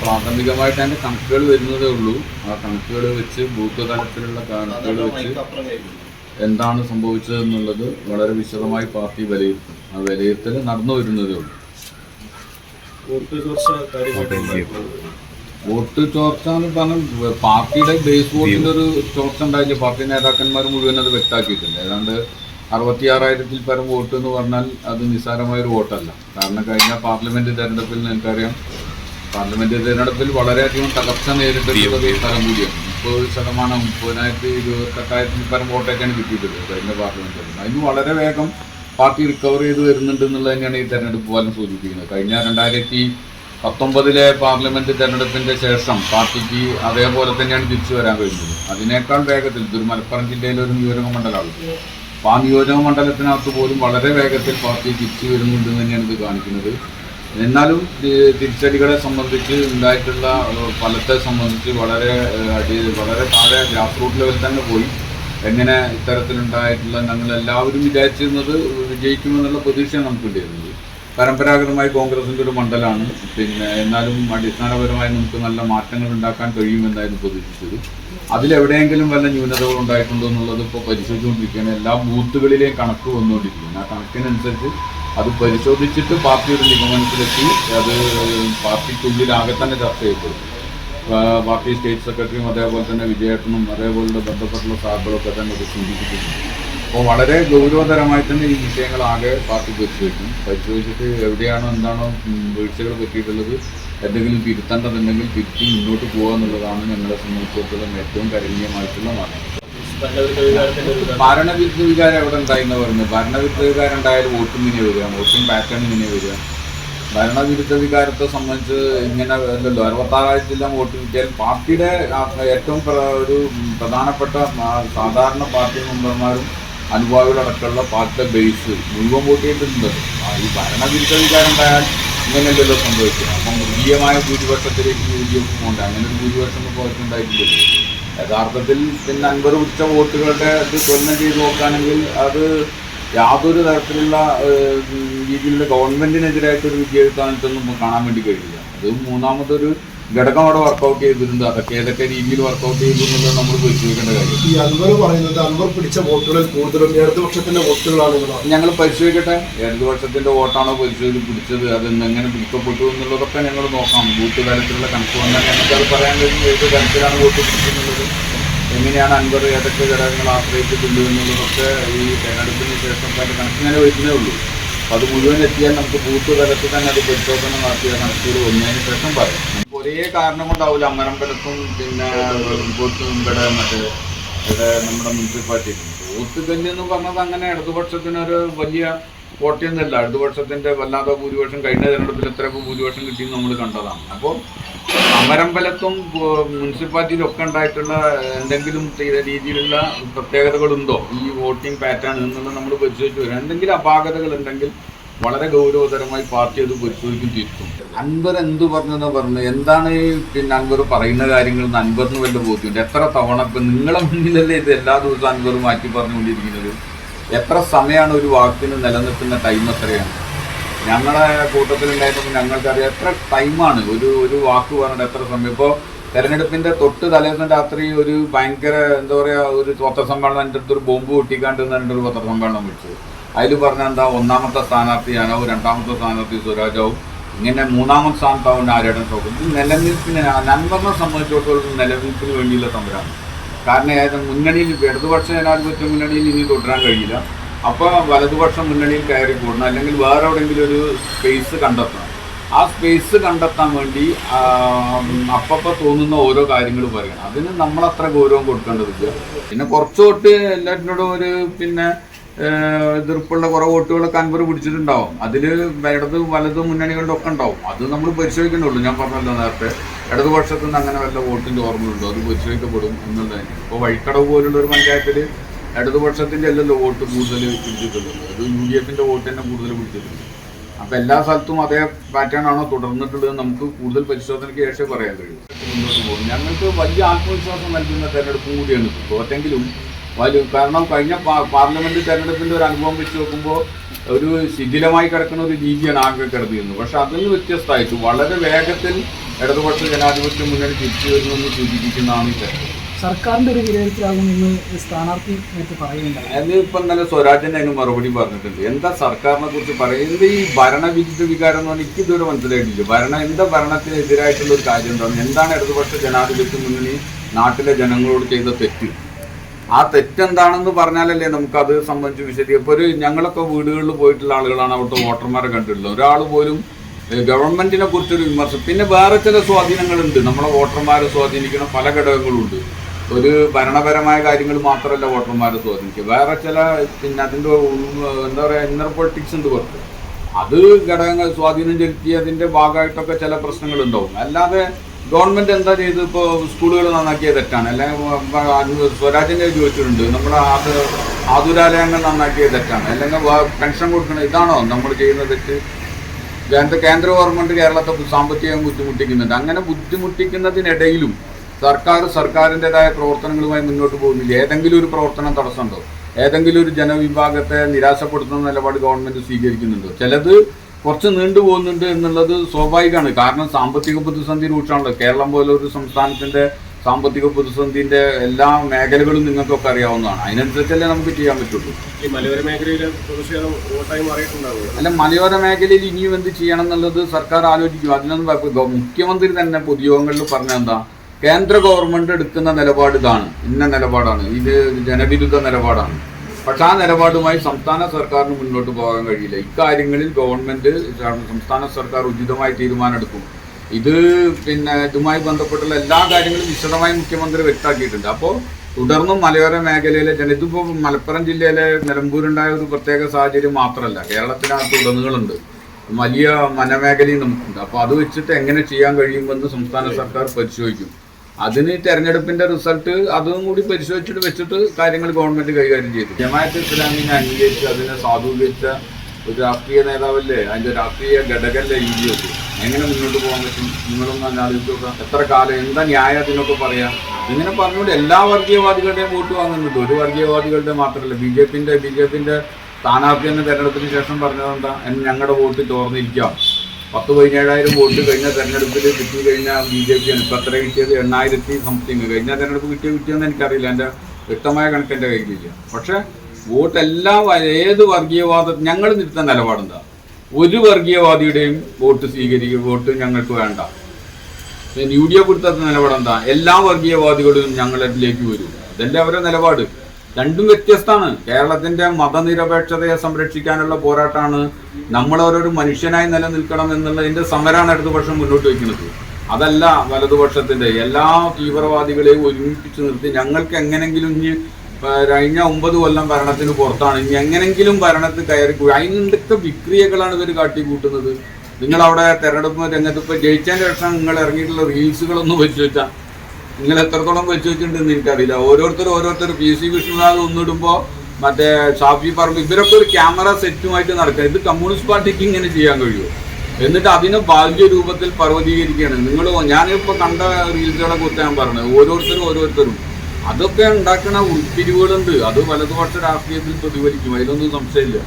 പ്രാഥമികമായിട്ട് അതിന്റെ കണക്കുകൾ വരുന്നതേ ഉള്ളൂ. ആ കണക്കുകൾ വെച്ച് ബൂത്ത് തലത്തിലുള്ള കണക്കുകൾ വെച്ച് എന്താണ് സംഭവിച്ചത് എന്നുള്ളത് വളരെ വിശദമായി പാർട്ടി വിലയിരുത്തും ആ വിലയിരുത്തൽ നടന്നു വരുന്നതേ ഉള്ളൂ. വോട്ട് ചോർച്ച കാര്യമായിട്ട് വോട്ട് ചോർച്ച എന്ന് പറഞ്ഞാൽ പാർട്ടിയുടെ ബേസ് വോട്ടിന്റെ ഒരു ചോർച്ച ഉണ്ടായില്ല. പാർട്ടി നേതാക്കന്മാർ മുഴുവൻ അത് വ്യക്തമാക്കിയിട്ടുണ്ട്. ഏതാണ്ട് അറുപത്തിയാറായിരത്തിൽ പരം വോട്ട് എന്ന് പറഞ്ഞാൽ അത് നിസ്സാരമായൊരു വോട്ടല്ല. കാരണം കഴിഞ്ഞ പാർലമെന്റ് തെരഞ്ഞെടുപ്പിൽ നിങ്ങൾക്കറിയാം പാർലമെന്റ് തെരഞ്ഞെടുപ്പിൽ വളരെയധികം തകർച്ച നേരിട്ടിട്ടുള്ള സ്ഥലം കൂടിയാണ്. മുപ്പത് ശതമാനം മുപ്പതിനായിരത്തി ഇരുപത്തെട്ടായിരത്തിൽ പരം വോട്ടൊക്കെയാണ് കിട്ടിയിട്ടുള്ളത് കഴിഞ്ഞ പാർലമെന്റ് അതിന് വളരെ വേഗം പാർട്ടി റിക്കവർ ചെയ്ത് വരുന്നുണ്ട് എന്നുള്ളത് തന്നെയാണ് ഈ തെരഞ്ഞെടുപ്പ് പോലും സൂചിപ്പിക്കുന്നത്. കഴിഞ്ഞ രണ്ടായിരത്തി പത്തൊമ്പതിലെ പാർലമെന്റ് തെരഞ്ഞെടുപ്പിന്റെ ശേഷം പാർട്ടിക്ക് അതേപോലെ തന്നെയാണ് തിരിച്ചു വരാൻ കഴിഞ്ഞത്. അതിനേക്കാൾ വേഗത്തിൽ ഇതൊരു മലപ്പുറം ജില്ലയിലെ ഒരു നിയോജക മണ്ഡലമാണ് അപ്പോൾ ആ നിയോജക മണ്ഡലത്തിനകത്ത് പോലും വളരെ വേഗത്തിൽ പാർട്ടി തിരിച്ചു വരുന്നുണ്ട് തന്നെയാണ് ഇത് കാണിക്കുന്നത്. എന്നാലും തിരിച്ചടികളെ സംബന്ധിച്ച് ഉണ്ടായിട്ടുള്ള ഫലത്തെ സംബന്ധിച്ച് വളരെ അടി വളരെ താഴെ ഗ്രാസ് റൂട്ട് ലെവൽ തന്നെ പോയി. എങ്ങനെ ഇത്തരത്തിലുണ്ടായിട്ടുള്ള ഞങ്ങൾ എല്ലാവരും വിചാരിച്ചിരുന്നത് വിജയിക്കുമെന്നുള്ള പ്രതീക്ഷയാണ് നമുക്കുണ്ടായിരുന്നത്. പരമ്പരാഗതമായി കോൺഗ്രസിന്റെ ഒരു മണ്ഡലമാണ്. പിന്നെ എന്നാലും അടിസ്ഥാനപരമായി നമുക്ക് നല്ല മാറ്റങ്ങൾ ഉണ്ടാക്കാൻ കഴിയുമെന്നായിരുന്നു പ്രതീക്ഷിച്ചത്. അതിലെവിടെയെങ്കിലും വല്ല ന്യൂനതകൾ ഉണ്ടായിട്ടുണ്ടോ എന്നുള്ളത് ഇപ്പോൾ പരിശോധിച്ചുകൊണ്ടിരിക്കുകയാണ്. എല്ലാ ബൂത്തുകളിലെയും കണക്ക് വന്നുകൊണ്ടിരിക്കുകയാണ്. ആ കണക്കിനനുസരിച്ച് അത് പരിശോധിച്ചിട്ട് പാർട്ടി ഒരു നിഗമനത്തിലെത്തി അത് പാർട്ടിക്കുള്ളിലാകെ തന്നെ ചർച്ച ചെയ്യപ്പെടും. പാർട്ടി സ്റ്റേറ്റ് സെക്രട്ടറിയും അതേപോലെ തന്നെ വിജയേട്ടനും അതേപോലെ ബന്ധപ്പെട്ടുള്ള സാറുകളൊക്കെ തന്നെ ഇത് സൂചിപ്പിച്ചിട്ടുണ്ട് അപ്പോൾ വളരെ ഗൗരവതരമായി തന്നെ ഈ വിഷയങ്ങളാകെ പാർട്ടി പരിശോധിക്കും പരിശോധിച്ചിട്ട് എവിടെയാണോ എന്താണോ വീഴ്ചകൾ പറ്റിയിട്ടുള്ളത് എന്തെങ്കിലും തിരുത്തേണ്ടതുണ്ടെങ്കിൽ തിരുത്തി മുന്നോട്ട് പോകുക എന്നുള്ളതാണ് ഞങ്ങളെ സംബന്ധിച്ചിടത്തോളം ഏറ്റവും കരണീയമായിട്ടുള്ള മാർഗം. ഭരണവിരുദ്ധ വികാരം. എവിടെ ഉണ്ടായിരുന്നു പറഞ്ഞു? ഭരണവിരുദ്ധ വികാരം ഉണ്ടായാലും വോട്ടും ഇങ്ങനെ വരിക വോട്ടിംഗ് പാറ്റേൺ ഇങ്ങനെ വരിക. ഭരണവിരുദ്ധ വികാരത്തെ സംബന്ധിച്ച് ഇങ്ങനെ അല്ലല്ലോ അറുപത്താറായിരത്തിലും വോട്ട് കിട്ടിയാൽ പാർട്ടിയുടെ ഏറ്റവും ഒരു പ്രധാനപ്പെട്ട സാധാരണ പാർട്ടി മെമ്പർമാരും അനുഭാവികളടക്കമുള്ള പാർട്ടിയുടെ ബേസ് മുഴുവൻ വോട്ട് ചെയ്തിട്ടുണ്ട്. ഈ ഭരണവിരുദ്ധ വികാരം ഉണ്ടായാൽ ഇങ്ങനെയല്ലല്ലോ സംഭവിക്കുന്നത് അപ്പം മൃഗീയമായ ഭൂരിപക്ഷത്തിലേക്ക് യു ഡി എഫ് പോകണ്ട. അങ്ങനെ ഒരു ഭൂരിപക്ഷം പോയിട്ടുണ്ടായിട്ടില്ലല്ലോ യഥാർത്ഥത്തിൽ പിന്നെ അൻപത് ഉച്ച വോട്ടുകളുടെ ഇത് തുലനം ചെയ്ത് നോക്കുകയാണെങ്കിൽ അത് യാതൊരു തരത്തിലുള്ള രീതിയിലുള്ള ഗവൺമെന്റിനെതിരായിട്ടൊരു വിജയസ്ഥാനത്തൊന്നും കാണാൻ വേണ്ടി കഴിയില്ല അത് മൂന്നാമതൊരു ഘടകം അവിടെ വർക്കൗട്ട് ചെയ്തിട്ടുണ്ട്. അതൊക്കെ ഏതൊക്കെ രീതിയിൽ വർക്കൗട്ട് ചെയ്തു എന്നുള്ളത് നമ്മൾ പരിശോധിക്കേണ്ട കാര്യം. ഈ അൻവർ പറയുന്നത് അൻവർ പിടിച്ച വോട്ടുകളിൽ കൂടുതലും ഇടതുപക്ഷത്തിന്റെ വോട്ടുകളാണ് ഞങ്ങൾ പരിശോധിക്കട്ടെ? ഇടതുപക്ഷത്തിന്റെ വോട്ടാണോ പരിശോധിച്ച് പിടിച്ചത്? അത് എങ്ങനെ പിടിക്കപ്പെട്ടു എന്നുള്ളതൊക്കെ ഞങ്ങൾ നോക്കാം. ബൂത്ത് തലത്തിലുള്ള കണക്ക് വന്നാൽ ഞങ്ങൾക്ക് അത് പറയാൻ കഴിയും. ഏത് തരത്തിലാണ് വോട്ട് പിടിക്കുന്നത് എങ്ങനെയാണ് അൻവർ ഏതൊക്കെ ഘടകങ്ങൾ ആശ്രയിച്ചിട്ടുണ്ട് എന്നുള്ളതൊക്കെ ഈ തെരഞ്ഞെടുപ്പിന് ശേഷം അതിന്റെ കണക്കിങ്ങനെ വരുന്നേ ഉള്ളൂ. അത് മുഴുവൻ എത്തിയാൽ നമുക്ക് ബൂത്ത് തലത്തിൽ തന്നെ അത് പരിശോധന നടത്തിയ കണക്കുകൾ വന്നതിന് ശേഷം പറയാം. ഒരേ കാരണം കൊണ്ടാവില്ല അമ്മരമ്പലത്തും പിന്നെ ഇവിടെ മറ്റേ ഇവിടെ നമ്മുടെ മുനിസിപ്പാലിറ്റി ബൂത്ത് കല്ല് എന്ന് പറഞ്ഞത് അങ്ങനെ ഇടതുപക്ഷത്തിനൊരു വലിയ കോട്ടയൊന്നുമല്ല. ഇടതുപക്ഷത്തിന്റെ വല്ലാത്ത ഭൂരിപക്ഷം കഴിഞ്ഞ തെരഞ്ഞെടുപ്പിൽ എത്രയൊക്കെ ഭൂരിപക്ഷം കിട്ടിയെന്ന് നമ്മൾ കണ്ടതാണ്. അപ്പോൾ അമരമ്പലത്തും മുനിസിപ്പാലിറ്റിയിലും ഒക്കെ ഉണ്ടായിട്ടുള്ള എന്തെങ്കിലും രീതിയിലുള്ള പ്രത്യേകതകളുണ്ടോ? ഈ വോട്ടിംഗ് പാറ്റേൺ എന്നുള്ളത് നമ്മൾ പരിശോധിച്ച് വരും. എന്തെങ്കിലും അപാകതകൾ ഉണ്ടെങ്കിൽ വളരെ ഗൗരവതരമായി പാർട്ടി അത് പരിശോധിക്കും തിരുത്തും അൻവർ എന്ത് പറഞ്ഞെന്ന് പറഞ്ഞു? എന്താണ് പിന്നെ അൻവർ പറയുന്ന കാര്യങ്ങൾ എന്ന് അൻവറിന് വല്ല ബോധ്യമുണ്ട്? എത്ര തവണ ഇപ്പം നിങ്ങളെ മുന്നിലല്ലേ ഇത് എല്ലാ ദിവസവും അൻവർ മാറ്റി പറഞ്ഞുകൊണ്ടിരിക്കുന്നത്? എത്ര സമയമാണ് ഒരു വാക്കിന് നിലനിൽക്കുന്ന ടൈം എത്രയാണ് ഞങ്ങളെ കൂട്ടത്തിലുണ്ടായിരുന്നപ്പോൾ ഞങ്ങൾക്കറിയാം എത്ര ടൈമാണ് ഒരു ഒരു വാക്ക് പറഞ്ഞിട്ട് എത്ര സമയം. ഇപ്പോൾ തെരഞ്ഞെടുപ്പിന്റെ തൊട്ട് തലേന്ന് രാത്രി ഒരു ഭയങ്കര എന്താ പറയാ ഒരു പത്രസമ്മേളനം എന്റെ അടുത്ത് ഒരു ബോംബ് പൊട്ടിക്കാണ്ട് ഒരു പത്രസമ്മേളനം വിളിച്ചു അതിൽ പറഞ്ഞ എന്താ ഒന്നാമത്തെ സ്ഥാനാർത്ഥി ഞാനാവും രണ്ടാമത്തെ സ്ഥാനാർത്ഥി സ്വരാജാവും. ഇങ്ങനെ മൂന്നാമത്തെ സ്ഥാനത്താവും ആര്യാടൻ സൗകര്യം ഇത് നിലനിൽപ്പിന് നൻപറിനെ സംബന്ധിച്ചിടത്തോളം നിലനിൽപ്പിന് വേണ്ടിയുള്ള സമരമാണ് കാരണം ഏത് മുന്നണിയിൽ ഇടതുപക്ഷ ജനാധിപത്യ മുന്നണിയിൽ ഇനി തുടരാൻ കഴിയില്ല. അപ്പോൾ വലതുപക്ഷ മുന്നണിയിൽ കയറി കൂടണം അല്ലെങ്കിൽ വേറെ എവിടെയെങ്കിലും ഒരു സ്പേസ് കണ്ടെത്തണം. ആ സ്പേസ് കണ്ടെത്താൻ വേണ്ടി അപ്പപ്പോൾ തോന്നുന്ന ഓരോ കാര്യങ്ങൾ പറയണം. അതിന് നമ്മൾ അത്ര ഗൗരവം കൊടുക്കേണ്ടതില്ല. പിന്നെ കുറച്ചു തൊട്ട് എല്ലാറ്റിനോടും ഒരു പിന്നെ എതിർപ്പുള്ള കുറേ വോട്ടുകളൊക്കെ അൻപർ പിടിച്ചിട്ടുണ്ടാവും. അതിൽ ഇടത് വലത് മുന്നണികളുടെ ഒക്കെ ഉണ്ടാവും. അത് നമ്മൾ പരിശോധിക്കേണ്ടുള്ളൂ ഞാൻ പറഞ്ഞല്ലോ നേരത്തെ ഇടതുപക്ഷത്തു നിന്ന് അങ്ങനെ വല്ല വോട്ടിന്റെ ഓർമ്മയുണ്ടോ? അത് പരിശോധിക്കപ്പെടും എന്നുള്ളത്. ഇപ്പോൾ വഴിക്കടവ് പോലുള്ള ഒരു പഞ്ചായത്തിൽ ഇടതുപക്ഷത്തിന്റെ അല്ലല്ലോ വോട്ട് കൂടുതൽ പിടിച്ചിട്ടുള്ളത്. അത് യു ഡി എഫിന്റെ വോട്ട് തന്നെ കൂടുതൽ പിടിച്ചിട്ടുണ്ട്. അപ്പോൾ എല്ലാ സ്ഥലത്തും അതേ പാറ്റേൺ ആണോ തുടർന്നിട്ടുള്ളത് നമുക്ക് കൂടുതൽ പരിശോധനയ്ക്ക് ശേഷം പറയാൻ കഴിയും. ഞങ്ങൾക്ക് വലിയ ആത്മവിശ്വാസം നൽകുന്ന തെരഞ്ഞെടുപ്പും കൂടിയാണ്. തോറ്റെങ്കിലും വലിയ കാരണം കഴിഞ്ഞ പാർലമെന്റ് തെരഞ്ഞെടുപ്പിന്റെ ഒരു അനുഭവം വെച്ച് നോക്കുമ്പോൾ ഒരു ശിഥിലമായി കിടക്കുന്ന ഒരു രീതിയാണ് ആകെ കിടന്നിരുന്നത്. പക്ഷെ അതിൽ നിന്ന് വ്യത്യസ്തമായിട്ട് വളരെ വേഗത്തിൽ ഇടതുപക്ഷ ജനാധിപത്യ മുന്നണി തിരിച്ചു വരുമെന്ന് സൂചിപ്പിക്കുന്നതാണ് ഈ തെരഞ്ഞെടുപ്പ്. സർക്കാരിന്റെ ഒരു വിലയിരുത്തലാകുമെന്ന് സ്ഥാനാർത്ഥി അത് ഇപ്പൊ ഇന്നലെ സ്വരാജൻ അതിന് മറുപടി പറഞ്ഞിട്ടുണ്ട്. എന്താ സർക്കാരിനെ കുറിച്ച് പറയുന്നത് ഈ ഭരണവിരുദ്ധ വികാരം എന്ന് പറഞ്ഞാൽ എനിക്ക് ഇതുവരെ മനസ്സിലായിട്ടില്ല. ഭരണ എന്താ ഭരണത്തിനെതിരായിട്ടുള്ള ഒരു കാര്യം എന്താണ് എന്താണ് ഇടതുപക്ഷ ജനാധിപത്യ മുന്നണി നാട്ടിലെ ജനങ്ങളോട് ചെയ്ത തെറ്റ്? ആ തെറ്റെന്താണെന്ന് പറഞ്ഞാലല്ലേ നമുക്ക് അത് സംബന്ധിച്ച് വിശദീകരിക്കും ഇപ്പോൾ ഒരു ഞങ്ങളൊക്കെ വീടുകളിൽ പോയിട്ടുള്ള ആളുകളാണ് അവിടുത്തെ വോട്ടർമാരെ കണ്ടിട്ടുള്ളത്. ഒരാൾ പോലും ഗവൺമെന്റിനെ കുറിച്ചൊരു വിമർശനം പിന്നെ വേറെ ചില സ്വാധീനങ്ങളുണ്ട്. നമ്മളെ വോട്ടർമാരെ സ്വാധീനിക്കുന്ന പല ഘടകങ്ങളുണ്ട്. ഒരു ഭരണപരമായ കാര്യങ്ങൾ മാത്രമല്ല വോട്ടർമാരെ സ്വാധീനിക്കുക. വേറെ ചില പിന്നെ അതിന്റെ എന്താ പറയുക ഇന്നർ പൊളിറ്റിക്സ് ഉണ്ട് കുറച്ച്. അത് ഘടകങ്ങൾ സ്വാധീനം ചെലുത്തിയതിന്റെ ഭാഗമായിട്ടൊക്കെ ചില പ്രശ്നങ്ങൾ ഉണ്ടാവും അല്ലാതെ ഗവൺമെന്റ് എന്താ ചെയ്ത് ഇപ്പോൾ സ്കൂളുകൾ നന്നാക്കിയത് തെറ്റാണ്. അല്ലെങ്കിൽ സ്വരാജിനെ ചോദിച്ചിട്ടുണ്ട് നമ്മുടെ ആത് ആതുരാലയങ്ങൾ നന്നാക്കിയത് തെറ്റാണ്. അല്ലെങ്കിൽ പെൻഷൻ കൊടുക്കണം ഇതാണോ നമ്മൾ ചെയ്യുന്ന തെറ്റ്? കേന്ദ്ര കേന്ദ്ര ഗവൺമെന്റ് കേരളത്തെ സാമ്പത്തികം ബുദ്ധിമുട്ടിക്കുന്നുണ്ട്. അങ്ങനെ ബുദ്ധിമുട്ടിക്കുന്നതിനിടയിലും സർക്കാർ സർക്കാരിന്റെതായ പ്രവർത്തനങ്ങളുമായി മുന്നോട്ട് പോകുന്നില്ല. ഏതെങ്കിലും ഒരു പ്രവർത്തനം തടസ്സമുണ്ടോ? ഏതെങ്കിലും ഒരു ജനവിഭാഗത്തെ നിരാശപ്പെടുത്തുന്ന നിലപാട് ഗവൺമെന്റ് സ്വീകരിക്കുന്നുണ്ടോ? ചിലത് കുറച്ച് നീണ്ടു പോകുന്നുണ്ട് എന്നുള്ളത് സ്വാഭാവികമാണ്. കാരണം സാമ്പത്തിക പ്രതിസന്ധി രൂക്ഷമാണല്ലോ. കേരളം പോലെ ഒരു സംസ്ഥാനത്തിന്റെ സാമ്പത്തിക പ്രതിസന്ധിന്റെ എല്ലാ മേഖലകളും നിങ്ങൾക്കൊക്കെ അറിയാവുന്നതാണ്. അതിനനുസരിച്ചല്ലേ നമുക്ക് ചെയ്യാൻ പറ്റുള്ളൂ. ഈ മലയോര മാറിയിട്ടുണ്ടാവുക അല്ല മലയോര മേഖലയിൽ ഇനിയും എന്ത് ചെയ്യണം എന്നുള്ളത് സർക്കാർ ആലോചിക്കും. അതിനൊന്നും. മുഖ്യമന്ത്രി തന്നെ പൊതുയോഗങ്ങളിൽ പറഞ്ഞ എന്താ? കേന്ദ്ര ഗവൺമെന്റ് എടുക്കുന്ന നിലപാട് ഇതാണ്. ഇന്ന നിലപാടാണ്. ഇത് ജനവിരുദ്ധ നിലപാടാണ്. പക്ഷെ ആ നിലപാടുമായി സംസ്ഥാന സർക്കാരിന് മുന്നോട്ട് പോകാൻ കഴിയില്ല. ഇക്കാര്യങ്ങളിൽ ഗവൺമെന്റ് സംസ്ഥാന സർക്കാർ ഉചിതമായി തീരുമാനമെടുക്കും. ഇത് പിന്നെ ഇതുമായി ബന്ധപ്പെട്ടുള്ള എല്ലാ കാര്യങ്ങളും വിശദമായി മുഖ്യമന്ത്രി വ്യക്തമാക്കിയിട്ടുണ്ട്. അപ്പോൾ തുടർന്നും മലയോര മേഖലയിലെ ജന ഇതിപ്പോൾ മലപ്പുറം ജില്ലയിലെ നിലമ്പൂരുണ്ടായ ഒരു പ്രത്യേക സാഹചര്യം മാത്രമല്ല. കേരളത്തിനകത്ത് ഉടനുകളുണ്ട് വലിയ വനമേഖലയും നമുക്കുണ്ട്. അപ്പോൾ അത് വെച്ചിട്ട് എങ്ങനെ ചെയ്യാൻ കഴിയുമെന്ന് സംസ്ഥാന സർക്കാർ പരിശോധിക്കും. അതിന് തെരഞ്ഞെടുപ്പിന്റെ റിസൾട്ട് അതും കൂടി പരിശോധിച്ചിട്ട് വെച്ചിട്ട് കാര്യങ്ങൾ ഗവൺമെന്റ് കൈകാര്യം ചെയ്തു. ജമാഅത്ത് ഇസ്ലാമിനെ അംഗീകരിച്ച് അതിനെ സാധൂകരിച്ച ഒരു രാഷ്ട്രീയ നേതാവല്ലേ? അതിന്റെ രാഷ്ട്രീയ ഘടകല്ലേ എഫ് എങ്ങനെ മുന്നോട്ട് പോകാൻ പറ്റും? നിങ്ങളൊന്നും ഒന്ന് ആലോചിച്ച് നോക്കാം. എത്ര കാലം? എന്താ ന്യായം അതിനൊക്കെ പറയാം. ഇങ്ങനെ പറഞ്ഞുകൊണ്ട് എല്ലാ വർഗീയവാദികളുടെയും വോട്ട് വാങ്ങുന്നുണ്ട്. ഒരു വർഗീയവാദികളുടെ മാത്രമല്ല. ബി ജെ പിന്റെ ബി ജെ പിന്റെ സ്ഥാനാർത്ഥി എന്ന തെരഞ്ഞെടുപ്പിന് ശേഷം പറഞ്ഞതെന്താ ഞങ്ങളുടെ വോട്ട് ചോർന്നിരിക്കാം പത്ത് പതിനേഴായിരം വോട്ട് കഴിഞ്ഞ തെരഞ്ഞെടുപ്പിൽ കിട്ടി കഴിഞ്ഞ ബി ജെ പി ആണ് ഇപ്പം എത്ര കിട്ടിയത്? എണ്ണായിരത്തി സംതിങ് കഴിഞ്ഞ തെരഞ്ഞെടുപ്പ് കിട്ടിയോ കിട്ടിയെന്ന് എനിക്കറിയില്ല. എന്റെ വ്യക്തമായ കണക്ക് എന്റെ കയ്യിലില്ല പക്ഷേ വോട്ട് എല്ലാ വ- ഏത് വർഗീയവാദ ഞങ്ങൾ നിർത്ത നിലപാടെന്താ? ഒരു വർഗീയവാദിയുടെയും വോട്ട് സ്വീകരിക്കുക വോട്ട് ഞങ്ങൾക്ക് വേണ്ട. യു ഡി എഫ് എടുത്ത നിലപാടെന്താ? എല്ലാ വർഗീയവാദികളും ഞങ്ങളിലേക്ക് വരും. അതല്ലേ അവരുടെ നിലപാട്. രണ്ടും വ്യത്യസ്തമാണ്. കേരളത്തിന്റെ മതനിരപേക്ഷതയെ സംരക്ഷിക്കാനുള്ള പോരാട്ടമാണ് നമ്മൾ ഓരോരു മനുഷ്യനായി നിലനിൽക്കണം എന്നുള്ളതിന്റെ സമരമാണ് ഇടതുപക്ഷം മുന്നോട്ട് വയ്ക്കുന്നത്. അതല്ല വലതുപക്ഷത്തിന്റെ. എല്ലാ തീവ്രവാദികളെയും ഒരുമിപ്പിച്ച് നിർത്തി ഞങ്ങൾക്ക് എങ്ങനെങ്കിലും ഇനി കഴിഞ്ഞ ഒമ്പത് കൊല്ലം ഭരണത്തിന് പുറത്താണ്. ഇനി എങ്ങനെങ്കിലും ഭരണത്തിൽ കയറി അതിനെന്തൊക്കെ വിക്രിയകളാണ് ഇവർ കാട്ടിക്കൂട്ടുന്നത്? നിങ്ങൾ അവിടെ തെരഞ്ഞെടുപ്പ് രംഗത്ത് ഇപ്പൊ ജയിച്ചതിന്റെ ശേഷം നിങ്ങൾ ഇറങ്ങിയിട്ടുള്ള റീൽസുകളൊന്നും വെച്ച് വെച്ചാൽ നിങ്ങൾ എത്രത്തോളം വെച്ച് വെച്ചിട്ടുണ്ടെന്ന് എനിക്കറിയില്ല. ഓരോരുത്തർ ഓരോരുത്തർ പി സി വിഷ്ണുനാഥ് ഒന്നിടുമ്പോൾ മറ്റേ ഷാഫി പറമ്പ് ഇവരൊക്കെ ഒരു ക്യാമറ സെറ്റുമായിട്ട് നടക്കുക. ഇത് കമ്മ്യൂണിസ്റ്റ് പാർട്ടിക്ക് ഇങ്ങനെ ചെയ്യാൻ കഴിയുമോ? എന്നിട്ട് അതിനെ ബാഹ്യ രൂപത്തിൽ പർവതീകരിക്കുകയാണ്. നിങ്ങൾ ഞാനിപ്പോൾ കണ്ട റീൽസുകളെ കുറിച്ച് ഞാൻ പറഞ്ഞത് ഓരോരുത്തരും ഓരോരുത്തരും. അതൊക്കെ ഉണ്ടാക്കുന്ന ഉൾപ്പിരിവുകളുണ്ട്. അത് വലതുപക്ഷ രാഷ്ട്രീയത്തിൽ പ്രതിഫലിക്കും. അതിലൊന്നും സംശയമില്ല.